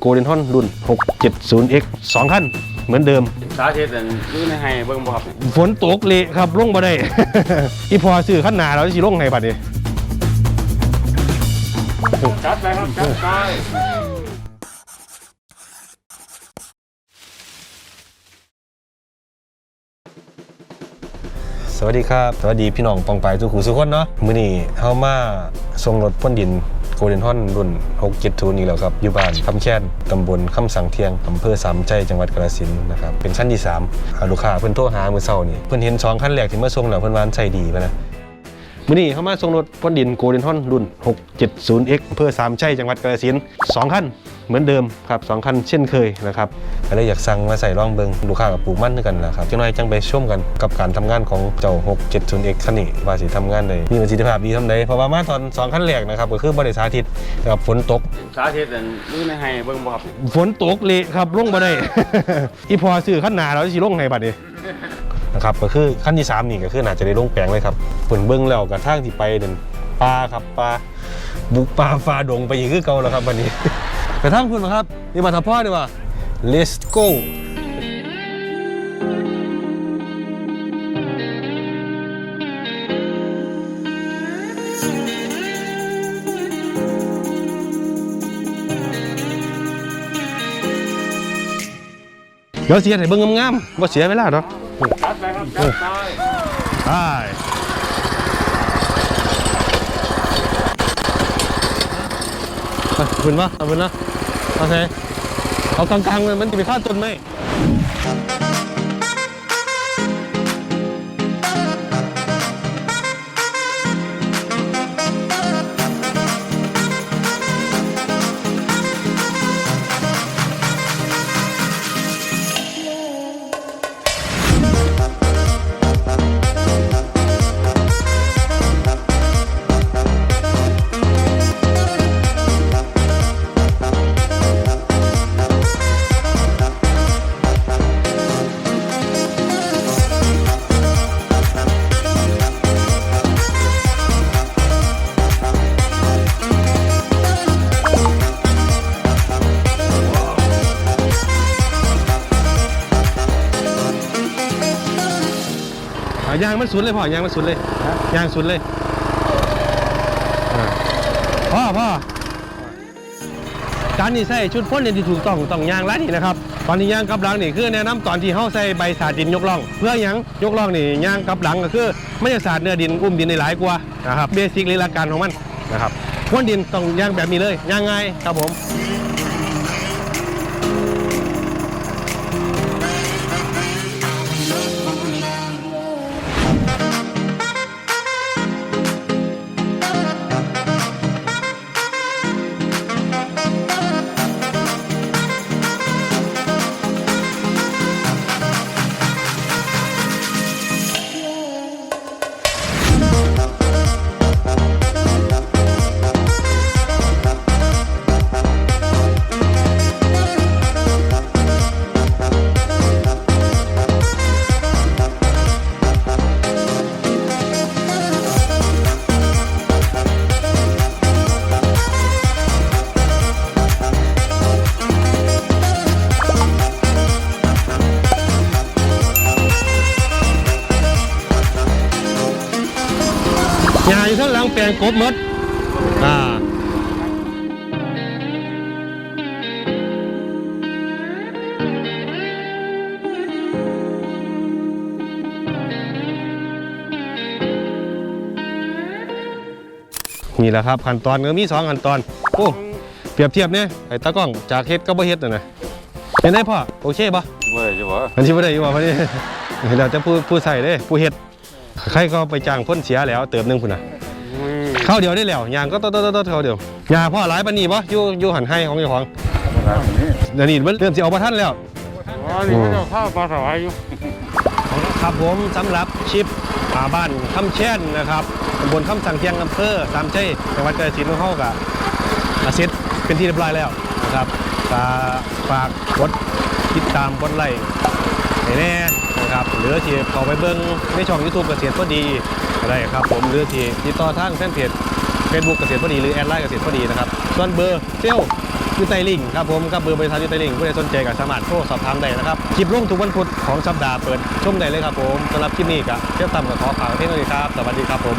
โกลเด้นฮอนรุ่น 670X 2 คัน เหมือนเดิม สาธิตอันอยู่ในให้เบิ่งบ่ครับฝนตกเละครับลงบ่ได้ อีพอซื้อขั้นหนาแล้วสิลงให้บัดนี้จัดไปครับจัดไปสวัสดีครับ สวัสดีพี่น้องปองไปายทุกขู่ทุกคนเนาะมื้อนี้เฮามาส่งรถพ่นดินโกลเดนฮอนรุ่น670นี่แหล้วครับ อยู่บ้านคำแค้นตำบลคำสังเทียงอำเภอสามใจจังหวัดกาฬสินธุ์นะครับเป็นชั้นที่3ลูกค้าเพิ่นโทรหาเมื่อเช้านี่เพิ่นเห็นสองคันแรกที่มาส่งแล้วเพิ่นว่าใช้ดีปะนะ มื่อนี้เขามาส่งรถพ่นดินโกลเด้นฮอนรุ่น 670X อำเภอสามชัยจังหวัดกาฬสินธุ์สองคันเหมือนเดิมครับสองคันเช่นเคยนะครับก็เลยอยากสั่งมาใส่ร่องเบิงลูกค้ากับปลูกมั่นด้วยกันนะครับจังหน่อยจังไปชมกันกับการทำงานของเจ้า 670X คันนี้ว่าสิทำงานได้มีประสิทธิภาพดีทำได้เพราะว่ามาตอนสองคันแรกนะครับก็คือบริษัทอาทิตย์กับฝนตก สาธิตอันอยู่ในให้เบิ่งบ่ครับฝนตกเละครับลงบ่ได้ อีพอซื้อขั้นหนาแล้วสิลงให้บัดนี้นะ ครับก็คือขั้นที่สามนี่ก็คือน่าจะได้ลงแปลงเลยครับฝนเบิ้งแล้วกับทางที่ไปเดินปลาครับปลาบุกปลาฟ้าดงไปอีกคือเก่าแล้วครับวันนี้ไปทางคุณครับนี่มาทับพ่อดีกว่า let's go เดี๋ยวเสียให้เบิ่งงามๆบ่เสียเวลาดอก จัดไปครับจัดไปไปไปคุณวะเอาคุณนะโอเคเอากลางๆเลยมันจะไปฆ่าต้นไหม ยางมันสุดเลยพ่อยางมันสุดเลยยางสุดเลยอะพ่อพ่อการนี่ใส่ชุดพ่นเนี่ยที่ถูกต้องต้องยางแล้วนี่นะครับ ตอนนี้ยางกลับหลังนี่คือแนะนำตอนที่เฮาใส่ใบสาดดินยกล่อง เพื่อหยังยกล่องนี่ยางกลับหลังก็คือไม่จะสาดเนื้อดินอุ้มดินในหลายกว่านะครับเบสิกเลยหลักการของมันนะครับพ่นดินต้องยางแบบนี้เลยยางไงายครับผม ยางอยู่ข้างหลังแปลงกบหมดอ่านี่แหละครับขั้นตอนก็มีสองขั้นตอน โอ้เปรียบเทียบเนี่ยไอ้ตากล้องจากเฮ็ดก็บ่เฮ็ดน่ะนะเป็นไงพ่อโอเคปะเว้ยจะบ่มันชิบ่ได้อยู่ว่าพอดีเราจะผู้ผู้ใส่เด้ผู้เฮ็ด ใครก็ไปจ้างพ่นเสียแล้วเติมหนึงพุ่นน่ะอุ้ยเข้าเดียวได้แล้วยางก็ต้นๆๆเข้าเดียวยาพ่อหลายปานนี้บ่อยู่อยู่หันให้ของเจ้าของเดี๋ยวนี้มันเริ่มสิเอาบ่ทันแล้วอ๋อนี่เขาจะข้าวปลาสวายอยู่ครับผมสำหรับชิปอ่าบ้านคำแช่นนะครับตำบลคำสังเทียงอำเภอสามชัยจังหวัดกาฬสินธุ์ของเฮาก็อาเซ็ตเป็นที่เรียบร้อยแล้วนะครับก็ฝากกดติดตามกดไลค์ ให้แน่นะครับหรือที่เขาไปเบิ่งในช่อง YouTube เกษตรพอดีก็ได้ครับผมหรือที่ติดต่อทางแฟนเพจ Facebook เกษตรพอดีหรือแอดไลน์เกษตรพอดีนะครับส่วนเบอร์เซลล์ยูไตลิงครับผมกับเบอร์บริษัทยูไตลิงผู้ใดสนใจก็สามารถโทรสอบถามได้นะครับคลิปลงทุกวันพุธของสัปดาห์เปิดชมได้เลยครับผมสำหรับคลิปนี้ก็เที่ยวต่ำกับขอข่าวเท่านี้ครับ สวัสดีครับผม